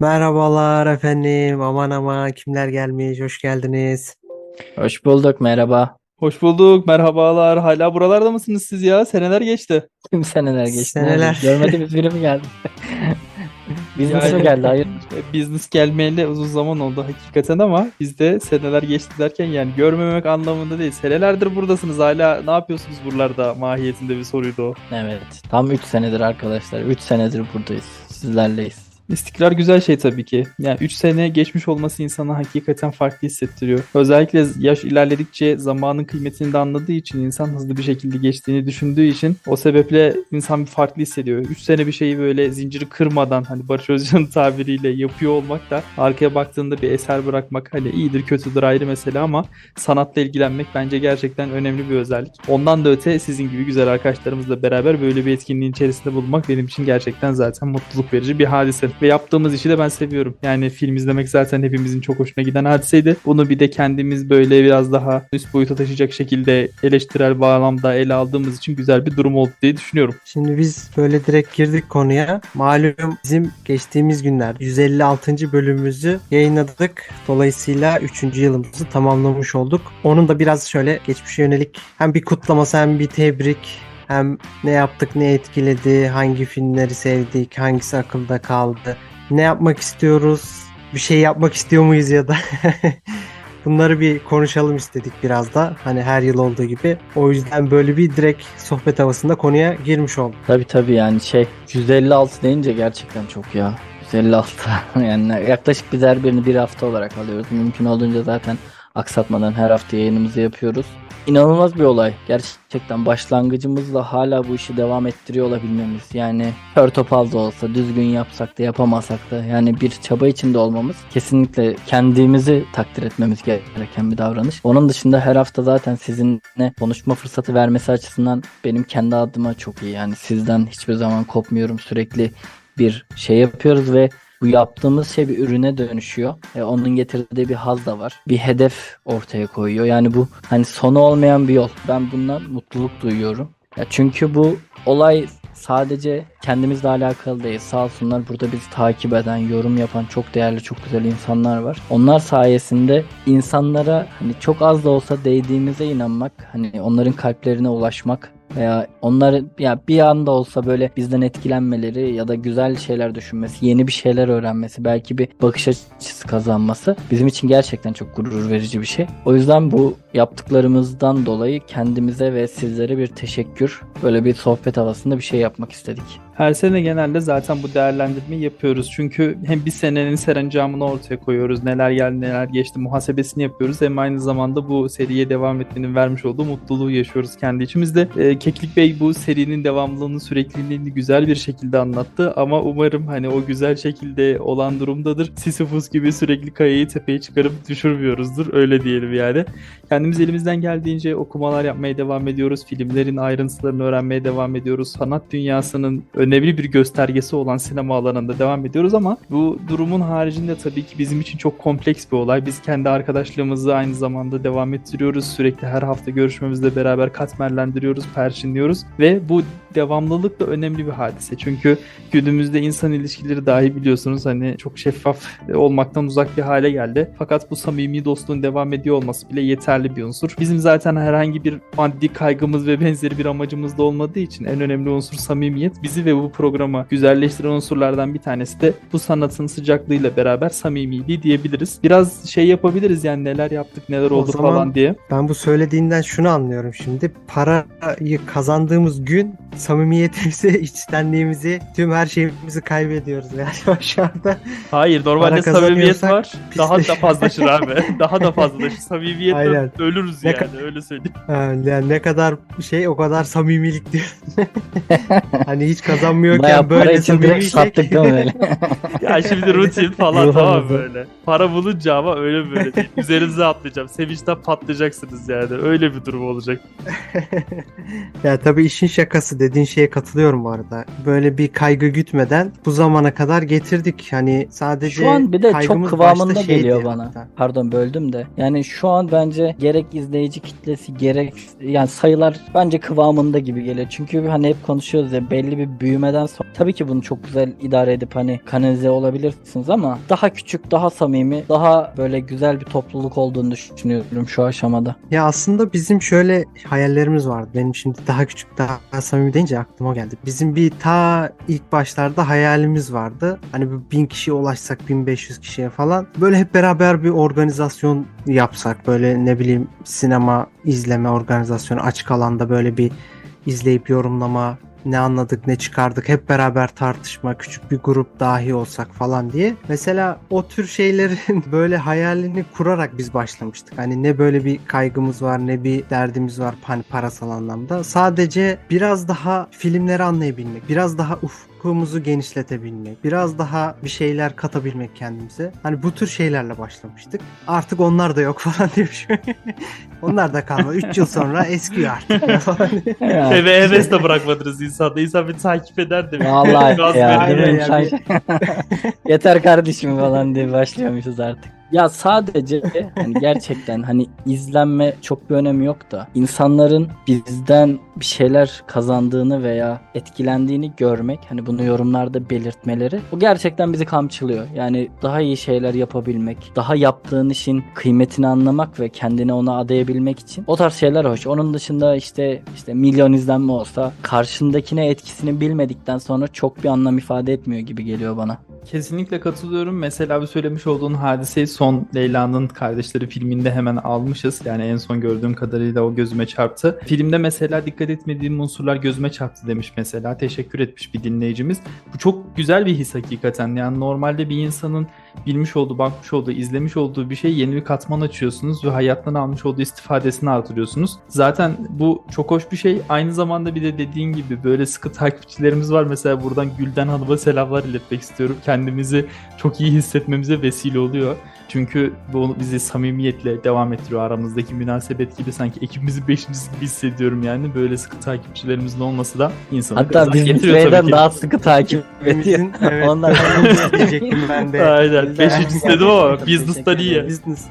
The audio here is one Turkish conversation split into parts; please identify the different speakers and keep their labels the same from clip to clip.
Speaker 1: Merhabalar efendim. Aman aman kimler gelmiş? Hoş geldiniz.
Speaker 2: Hoş bulduk, merhaba.
Speaker 3: Hoş bulduk, merhabalar. Hala buralarda mısınız siz ya? Seneler geçti.
Speaker 2: Tüm seneler geçti.
Speaker 1: Seneler.
Speaker 2: Görmediğimiz biri mi geldi? Business mi
Speaker 3: Yani-
Speaker 2: geldi? Hayır.
Speaker 3: Business gelmeyeli uzun zaman oldu hakikaten ama biz de seneler geçti derken yani görmemek anlamında değil. Senelerdir buradasınız. Hala ne yapıyorsunuz buralarda mahiyetinde bir soruydu o.
Speaker 2: Evet. Tam 3 senedir arkadaşlar. 3 senedir buradayız. Sizlerleyiz.
Speaker 3: İstikrar güzel şey tabii ki. Yani 3 sene geçmiş olması insana hakikaten farklı hissettiriyor. Özellikle yaş ilerledikçe zamanın kıymetini de anladığı için insan hızlı bir şekilde geçtiğini düşündüğü için o sebeple insan bir farklı hissediyor. 3 sene bir şeyi böyle zinciri kırmadan hani Barış Özcan'ın tabiriyle yapıyor olmak da arkaya baktığında bir eser bırakmak hani iyidir kötüdür ayrı mesele ama sanatla ilgilenmek bence gerçekten önemli bir özellik. Ondan da öte sizin gibi güzel arkadaşlarımızla beraber böyle bir etkinliğin içerisinde bulunmak benim için gerçekten zaten mutluluk verici bir hadise. Ve yaptığımız işi de ben seviyorum. Yani film izlemek zaten hepimizin çok hoşuna giden hadiseydi. Bunu bir de kendimiz böyle biraz daha üst boyuta taşıyacak şekilde eleştirel bağlamda ele aldığımız için güzel bir durum oldu diye düşünüyorum.
Speaker 1: Şimdi biz böyle direkt girdik konuya. Malum bizim geçtiğimiz günler 156. bölümümüzü yayınladık. Dolayısıyla 3. yılımızı tamamlamış olduk. Onun da biraz şöyle geçmişe yönelik hem bir kutlaması hem bir tebrik hem ne yaptık, ne etkiledi, hangi filmleri sevdik, hangisi akılda kaldı, ne yapmak istiyoruz, bir şey yapmak istiyor muyuz ya da bunları bir konuşalım istedik biraz da. Hani her yıl olduğu gibi. O yüzden böyle bir direkt sohbet havasında konuya girmiş olduk.
Speaker 2: Tabii tabii yani şey 156 deyince gerçekten çok ya. 156 yani yaklaşık biz her birini bir hafta olarak alıyoruz. Mümkün olduğunca zaten aksatmadan her hafta yayınımızı yapıyoruz. İnanılmaz bir olay. Gerçekten başlangıcımızla hala bu işi devam ettiriyor olabilmemiz. Yani kör topal da olsa, düzgün yapsak da yapamasak da yani bir çaba içinde olmamız kesinlikle kendimizi takdir etmemiz gereken bir davranış. Onun dışında her hafta zaten sizinle konuşma fırsatı vermesi açısından benim kendi adıma çok iyi. Yani sizden hiçbir zaman kopmuyorum. Sürekli bir şey yapıyoruz ve bu yaptığımız şey bir ürüne dönüşüyor. E, onun getirdiği bir haz da var. Bir hedef ortaya koyuyor. Yani bu hani sonu olmayan bir yol. Ben bundan mutluluk duyuyorum. Ya çünkü bu olay sadece kendimizle alakalı değil. Sağ olsunlar burada bizi takip eden, yorum yapan çok değerli, çok güzel insanlar var. Onlar sayesinde insanlara hani çok az da olsa değdiğimize inanmak, hani onların kalplerine ulaşmak veya onları ya bir anda olsa böyle bizden etkilenmeleri ya da güzel şeyler düşünmesi, yeni bir şeyler öğrenmesi, belki bir bakış açısı kazanması bizim için gerçekten çok gurur verici bir şey. O yüzden bu yaptıklarımızdan dolayı kendimize ve sizlere bir teşekkür, böyle bir sohbet havasında bir şey yapmak istedik.
Speaker 3: Her sene genelde zaten bu değerlendirmeyi yapıyoruz. Çünkü hem bir senenin serencamını ortaya koyuyoruz. Neler geldi neler geçti muhasebesini yapıyoruz. Hem aynı zamanda bu seriye devam etmenin vermiş olduğu mutluluğu yaşıyoruz kendi içimizde. Ee, Keklik Bey bu serinin devamlılığını sürekliliğini güzel bir şekilde anlattı. Ama umarım hani o güzel şekilde olan durumdadır. Sisyphus gibi sürekli kayayı tepeye çıkarıp düşürmüyoruzdur. Öyle diyelim yani. Kendimiz elimizden geldiğince okumalar yapmaya devam ediyoruz. Filmlerin ayrıntılarını öğrenmeye devam ediyoruz. Sanat dünyasının önemli bir göstergesi olan sinema alanında devam ediyoruz ama bu durumun haricinde tabii ki bizim için çok kompleks bir olay. Biz kendi arkadaşlığımızı aynı zamanda devam ettiriyoruz. Sürekli her hafta görüşmemizle beraber katmerlendiriyoruz, perçinliyoruz ve bu devamlılık da önemli bir hadise. Çünkü günümüzde insan ilişkileri dahi biliyorsunuz hani çok şeffaf olmaktan uzak bir hale geldi. Fakat bu samimi dostluğun devam ediyor olması bile yeterli bir unsur. Bizim zaten herhangi bir maddi kaygımız ve benzeri bir amacımız da olmadığı için en önemli unsur samimiyet. Bizi ve bu programı güzelleştiren unsurlardan bir tanesi de bu sanatın sıcaklığıyla beraber samimiyliği diyebiliriz. Biraz şey yapabiliriz yani neler yaptık neler oldu falan diye.
Speaker 1: Ben bu söylediğinden şunu anlıyorum şimdi. Parayı kazandığımız gün samimiyetimizi, içtenliğimizi, tüm her şeyimizi kaybediyoruz galiba şu anda.
Speaker 3: Hayır normalde samimiyet var. Daha da fazlaşır abi. Daha da fazlalaşır. Samimiyetle
Speaker 1: Aynen.
Speaker 3: ölürüz
Speaker 1: Ne
Speaker 3: yani öyle söyleyeyim.
Speaker 1: Ha, yani ne kadar şey o kadar samimilik diyor. hani hiç kazanmıyorken
Speaker 2: Bayağı para
Speaker 1: böyle
Speaker 2: için direkt sattık değil mi böyle?
Speaker 3: Ya şimdi rutin falan tamam böyle. Para bulunca ama öyle böyle. Üzerinize atlayacağım. Sevinçten patlayacaksınız yani. Öyle bir durum olacak.
Speaker 1: ya tabii işin şakası dediğin şeye katılıyorum bu arada. Böyle bir kaygı gütmeden bu zamana kadar getirdik. Hani sadece
Speaker 2: Şu an bir de çok kıvamında geliyor bana.
Speaker 1: hatta.
Speaker 2: Pardon böldüm de. Yani şu an bence gerek izleyici kitlesi gerek yani sayılar bence kıvamında gibi geliyor. Çünkü hani hep konuşuyoruz ya belli bir büyümeden sonra tabii ki bunu çok güzel idare edip hani kanalize olabilirsiniz ama daha küçük, daha samimi, daha böyle güzel bir topluluk olduğunu düşünüyorum şu aşamada.
Speaker 1: Ya aslında bizim şöyle hayallerimiz vardı. Benim şimdi daha küçük daha samimi deyince aklıma geldi. Bizim bir ta ilk başlarda hayalimiz vardı. Hani bir bin kişiye ulaşsak 1500 kişiye falan. Böyle hep beraber bir organizasyon yapsak. Böyle ne bileyim sinema izleme organizasyonu açık alanda böyle bir izleyip yorumlama ne anladık ne çıkardık hep beraber tartışma küçük bir grup dahi olsak falan diye. Mesela o tür şeylerin böyle hayalini kurarak biz başlamıştık. Hani ne böyle bir kaygımız var ne bir derdimiz var hani parasal anlamda. Sadece biraz daha filmleri anlayabilmek, biraz daha ufkumuzu genişletebilmek, biraz daha bir şeyler katabilmek kendimize. Hani bu tür şeylerle başlamıştık. Artık onlar da yok falan demiş. onlar da kalmadı. 3 yıl sonra eskiyor artık falan.
Speaker 2: Ya,
Speaker 3: Eve heves de bırakmadınız insanda. İnsan beni takip eder de.
Speaker 2: Vallahi ya, Sen- Yeter kardeşim falan diye başlıyormuşuz artık. Ya sadece hani gerçekten hani izlenme çok bir önemi yok da insanların bizden bir şeyler kazandığını veya etkilendiğini görmek hani bunu yorumlarda belirtmeleri bu gerçekten bizi kamçılıyor. Yani daha iyi şeyler yapabilmek, daha yaptığın işin kıymetini anlamak ve kendini ona adayabilmek için o tarz şeyler hoş. Onun dışında işte işte milyon izlenme olsa karşındakine etkisini bilmedikten sonra çok bir anlam ifade etmiyor gibi geliyor bana.
Speaker 3: Kesinlikle katılıyorum. Mesela bir söylemiş olduğun hadiseyi son Leyla'nın kardeşleri filminde hemen almışız. Yani en son gördüğüm kadarıyla o gözüme çarptı. Filmde mesela dikkat etmediğim unsurlar gözüme çarptı demiş mesela. Teşekkür etmiş bir dinleyicimiz. Bu çok güzel bir his hakikaten. Yani normalde bir insanın bilmiş olduğu, bakmış olduğu, izlemiş olduğu bir şey yeni bir katman açıyorsunuz ve hayattan almış olduğu istifadesini artırıyorsunuz. Zaten bu çok hoş bir şey. Aynı zamanda bir de dediğin gibi böyle sıkı takipçilerimiz var. Mesela buradan Gülden Hanım'a selamlar iletmek istiyorum. Kendimizi çok iyi hissetmemize vesile oluyor. Çünkü bu bizi samimiyetle devam ettiriyor. Aramızdaki münasebet gibi sanki ekibimizin beşincisi gibi hissediyorum yani. Böyle sıkı takipçilerimizin olması da insanı
Speaker 2: Hatta biz
Speaker 3: getiriyor tabii
Speaker 2: Müslü'den
Speaker 3: ki.
Speaker 2: daha sıkı takip ediyor.
Speaker 1: Evet.
Speaker 2: Ondan
Speaker 1: diyecektim ben de.
Speaker 3: Aynen. Beşincisi dedim ama business'tan iyi.
Speaker 1: Business.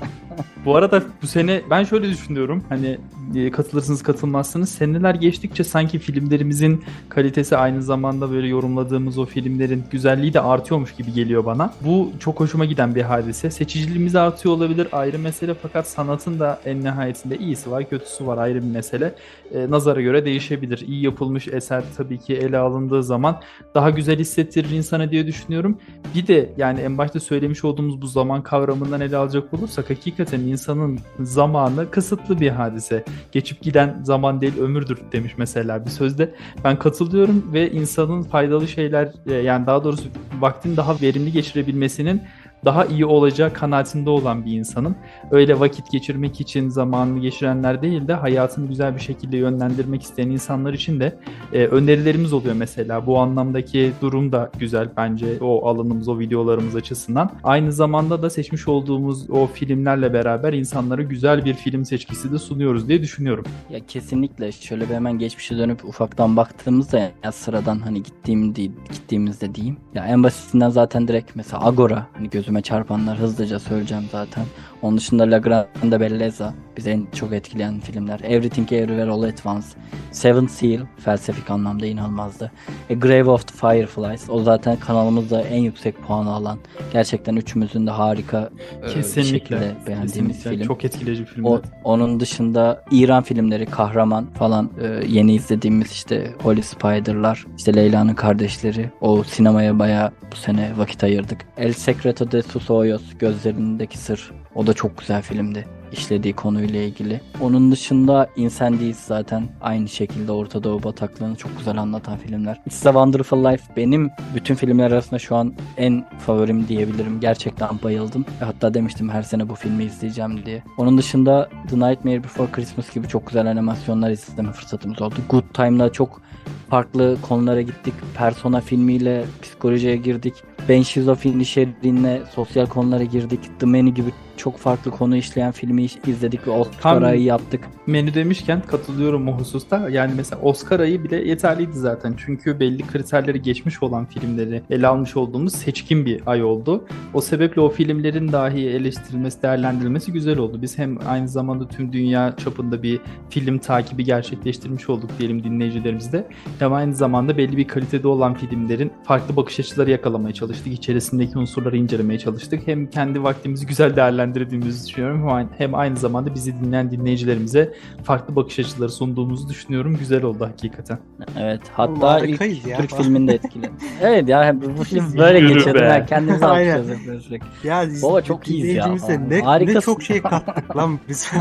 Speaker 3: Bu arada bu sene ben şöyle düşünüyorum. Hani e, katılırsınız katılmazsınız. Seneler geçtikçe sanki filmlerimizin kalitesi aynı zamanda böyle yorumladığımız o filmlerin güzelliği de artıyormuş gibi geliyor bana. Bu çok hoşuma giden bir hadise. Seçiciliğimiz artıyor olabilir ayrı mesele fakat sanatın da en nihayetinde iyisi var kötüsü var ayrı bir mesele. E, nazara göre değişebilir. İyi yapılmış eser tabii ki ele alındığı zaman daha güzel hissettirir insana diye düşünüyorum. Bir de yani en başta söylemiş olduğumuz bu zaman kavramından ele alacak olursak hakikaten insanın zamanı kısıtlı bir hadise. Geçip giden zaman değil ömürdür demiş mesela bir sözde. Ben katılıyorum ve insanın faydalı şeyler e, yani daha doğrusu vaktini daha verimli geçirebilmesinin daha iyi olacağı kanaatinde olan bir insanım. Öyle vakit geçirmek için zamanını geçirenler değil de hayatını güzel bir şekilde yönlendirmek isteyen insanlar için de e, önerilerimiz oluyor mesela. Bu anlamdaki durum da güzel bence o alanımız, o videolarımız açısından. Aynı zamanda da seçmiş olduğumuz o filmlerle beraber insanlara güzel bir film seçkisi de sunuyoruz diye düşünüyorum.
Speaker 2: Ya kesinlikle şöyle bir hemen geçmişe dönüp ufaktan baktığımızda ya sıradan hani gittiğim değil, gittiğimizde diyeyim. Ya en basitinden zaten direkt mesela Agora hani gözüme çarpanlar hızlıca söyleyeceğim zaten. Onun dışında La Grande Bellezza bizi en çok etkileyen filmler. Everything Everywhere All at Once. Seven Seal felsefik anlamda inanılmazdı. E, Grave of the Fireflies o zaten kanalımızda en yüksek puanı alan gerçekten üçümüzün de harika e,
Speaker 3: Kesinlikle.
Speaker 2: şekilde beğendiğimiz
Speaker 3: Kesinlikle.
Speaker 2: film.
Speaker 3: Çok etkileyici bir film.
Speaker 2: O, onun dışında İran filmleri Kahraman falan e, yeni izlediğimiz işte Holy Spider'lar işte Leyla'nın kardeşleri o sinemaya bayağı bu sene vakit ayırdık. El Secreto de sus Hoyos gözlerindeki sır o da çok güzel filmdi işlediği konuyla ilgili. Onun dışında Incendies zaten aynı şekilde Orta Doğu bataklığını çok güzel anlatan filmler. It's a Wonderful Life benim bütün filmler arasında şu an en favorim diyebilirim. Gerçekten bayıldım. Hatta demiştim her sene bu filmi izleyeceğim diye. Onun dışında The Nightmare Before Christmas gibi çok güzel animasyonlar izleme fırsatımız oldu. Good Time'da çok farklı konulara gittik. Persona filmiyle psikolojiye girdik. Ben Şizofreni şerrinle sosyal konulara girdik. The Many gibi çok farklı konu işleyen filmi izledik ve Oscar
Speaker 3: Tam-
Speaker 2: ayı yaptık.
Speaker 3: Menü demişken katılıyorum o hususta. Yani mesela Oscar ayı bile yeterliydi zaten. Çünkü belli kriterleri geçmiş olan filmleri ele almış olduğumuz seçkin bir ay oldu. O sebeple o filmlerin dahi eleştirilmesi, değerlendirilmesi güzel oldu. Biz hem aynı zamanda tüm dünya çapında bir film takibi gerçekleştirmiş olduk diyelim dinleyicilerimizde. Hem aynı zamanda belli bir kalitede olan filmlerin farklı bakış açıları yakalamaya çalıştık. İçerisindeki unsurları incelemeye çalıştık. Hem kendi vaktimizi güzel değerlendirdiğimizi düşünüyorum. Hem aynı, zamanda bizi dinleyen dinleyicilerimize farklı bakış açıları sunduğumuzu düşünüyorum. Güzel oldu hakikaten.
Speaker 2: Evet. Hatta ilk
Speaker 1: ya.
Speaker 2: Türk filminde etkili. evet ya bu film böyle
Speaker 3: Yürü
Speaker 2: geçiyordu.
Speaker 3: be.
Speaker 2: Ben kendimizi alkışlıyoruz sürekli.
Speaker 1: Ya
Speaker 2: Baba çok iyiyiz ya.
Speaker 1: Ne, ne
Speaker 2: Harikasın.
Speaker 1: çok şey kattık lan biz.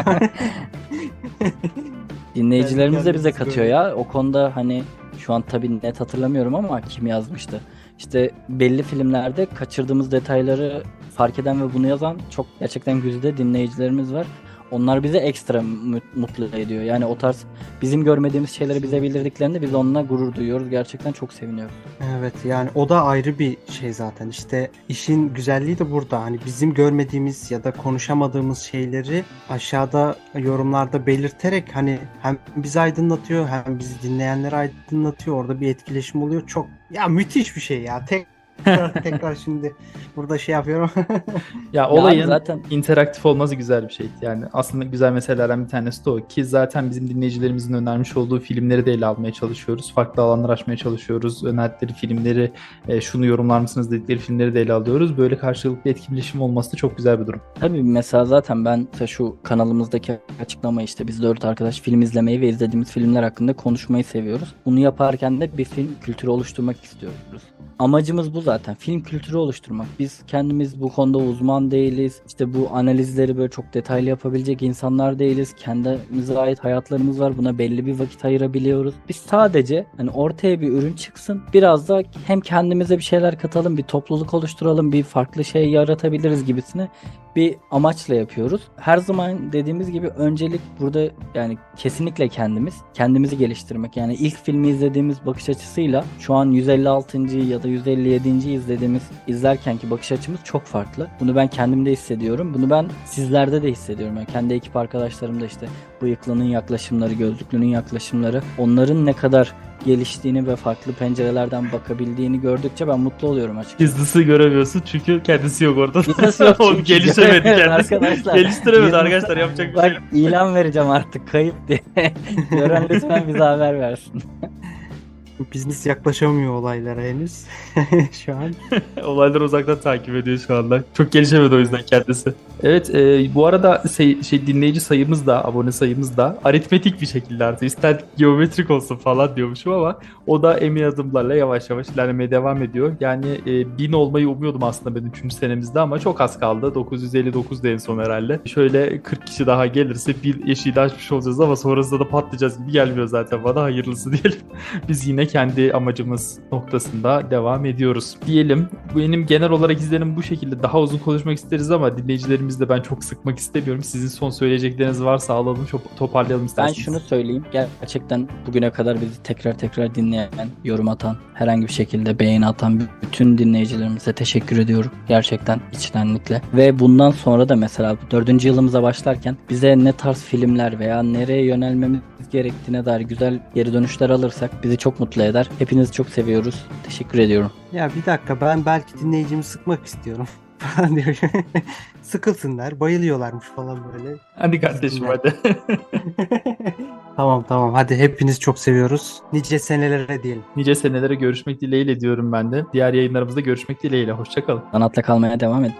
Speaker 2: Dinleyicilerimiz de bize katıyor ya. O konuda hani şu an tabii net hatırlamıyorum ama kim yazmıştı. İşte belli filmlerde kaçırdığımız detayları fark eden ve bunu yazan çok gerçekten güzide dinleyicilerimiz var. Onlar bize ekstra mu- mutlu ediyor. Yani o tarz bizim görmediğimiz şeyleri bize bildirdiklerinde biz onunla gurur duyuyoruz. Gerçekten çok seviniyoruz.
Speaker 1: Evet yani o da ayrı bir şey zaten işte işin güzelliği de burada hani bizim görmediğimiz ya da konuşamadığımız şeyleri aşağıda yorumlarda belirterek hani hem bizi aydınlatıyor hem bizi dinleyenleri aydınlatıyor orada bir etkileşim oluyor çok ya müthiş bir şey ya tekrar tekrar şimdi burada şey yapıyorum
Speaker 3: Ya olayın
Speaker 2: zaten
Speaker 3: interaktif olması güzel bir şey. Yani aslında güzel meselelerden bir tanesi de o ki zaten bizim dinleyicilerimizin önermiş olduğu filmleri de ele almaya çalışıyoruz. Farklı alanlar açmaya çalışıyoruz. Önerdikleri filmleri e, şunu yorumlar mısınız dedikleri filmleri de ele alıyoruz. Böyle karşılıklı etkileşim olması da çok güzel bir durum.
Speaker 2: Tabii mesela zaten ben şu kanalımızdaki açıklamayı işte biz dört arkadaş film izlemeyi ve izlediğimiz filmler hakkında konuşmayı seviyoruz. Bunu yaparken de bir film kültürü oluşturmak istiyoruz. Amacımız bu zaten. Film kültürü oluşturmak. Biz kendimiz bu konuda uzman değiliz. İşte bu analizleri böyle çok detaylı yapabilecek insanlar değiliz. Kendimize ait hayatlarımız var. Buna belli bir vakit ayırabiliyoruz. Biz sadece hani ortaya bir ürün çıksın. Biraz da hem kendimize bir şeyler katalım, bir topluluk oluşturalım, bir farklı şey yaratabiliriz gibisine bir amaçla yapıyoruz. Her zaman dediğimiz gibi öncelik burada yani kesinlikle kendimiz, kendimizi geliştirmek. Yani ilk filmi izlediğimiz bakış açısıyla şu an 156. ya da 157. izlediğimiz izlerkenki bakış açımız çok farklı. Bunu ben kendimde hissediyorum. Bunu ben sizlerde de hissediyorum. Yani kendi ekip arkadaşlarım da işte bıyıklının yaklaşımları, gözlüklünün yaklaşımları onların ne kadar geliştiğini ve farklı pencerelerden bakabildiğini gördükçe ben mutlu oluyorum açıkçası.
Speaker 3: Gizlisi göremiyorsun çünkü kendisi yok orada.
Speaker 2: Gizlisi yok çünkü.
Speaker 3: gelişemedi kendisi.
Speaker 2: Arkadaşlar.
Speaker 3: Geliştiremedi arkadaşlar yapacak bir
Speaker 2: Bak
Speaker 3: şey yok.
Speaker 2: ilan vereceğim artık kayıp diye. Gören lütfen bize haber versin.
Speaker 1: Business yaklaşamıyor olaylara henüz şu an.
Speaker 3: Olayları uzaktan takip ediyor şu anda. Çok gelişemedi o yüzden kendisi. Evet e, bu arada se- şey dinleyici sayımız da abone sayımız da aritmetik bir şekilde artık ister geometrik olsun falan diyormuşum ama o da emin adımlarla yavaş yavaş ilerlemeye devam ediyor. Yani e, 1000 olmayı umuyordum aslında ben 3. senemizde ama çok az kaldı. 959 en son herhalde. Şöyle 40 kişi daha gelirse bir eşiği açmış olacağız ama sonrasında da patlayacağız gibi gelmiyor zaten bana hayırlısı diyelim. Biz yine kendi amacımız noktasında devam ediyoruz. Diyelim benim genel olarak izlenim bu şekilde. Daha uzun konuşmak isteriz ama dinleyicilerimizi de ben çok sıkmak istemiyorum. Sizin son söyleyecekleriniz varsa alalım toparlayalım
Speaker 2: Ben
Speaker 3: isterseniz.
Speaker 2: şunu söyleyeyim. Gerçekten bugüne kadar bizi tekrar tekrar dinleyen, yorum atan, herhangi bir şekilde beğeni atan bütün dinleyicilerimize teşekkür ediyorum. Gerçekten içtenlikle. Ve bundan sonra da mesela dördüncü yılımıza başlarken bize ne tarz filmler veya nereye yönelmemiz gerektiğine dair güzel geri dönüşler alırsak bizi çok mutlu eder. Hepinizi çok seviyoruz. Teşekkür ediyorum.
Speaker 1: Ya bir dakika ben belki dinleyicimi sıkmak istiyorum falan diyor. Sıkılsınlar bayılıyorlarmış falan böyle.
Speaker 3: Hadi kardeşim hadi.
Speaker 1: tamam tamam hadi hepiniz çok seviyoruz. Nice senelere diyelim.
Speaker 3: nice senelere görüşmek dileğiyle diyorum ben de. Diğer yayınlarımızda görüşmek dileğiyle. Hoşçakalın.
Speaker 2: Sanatla kalmaya devam edin.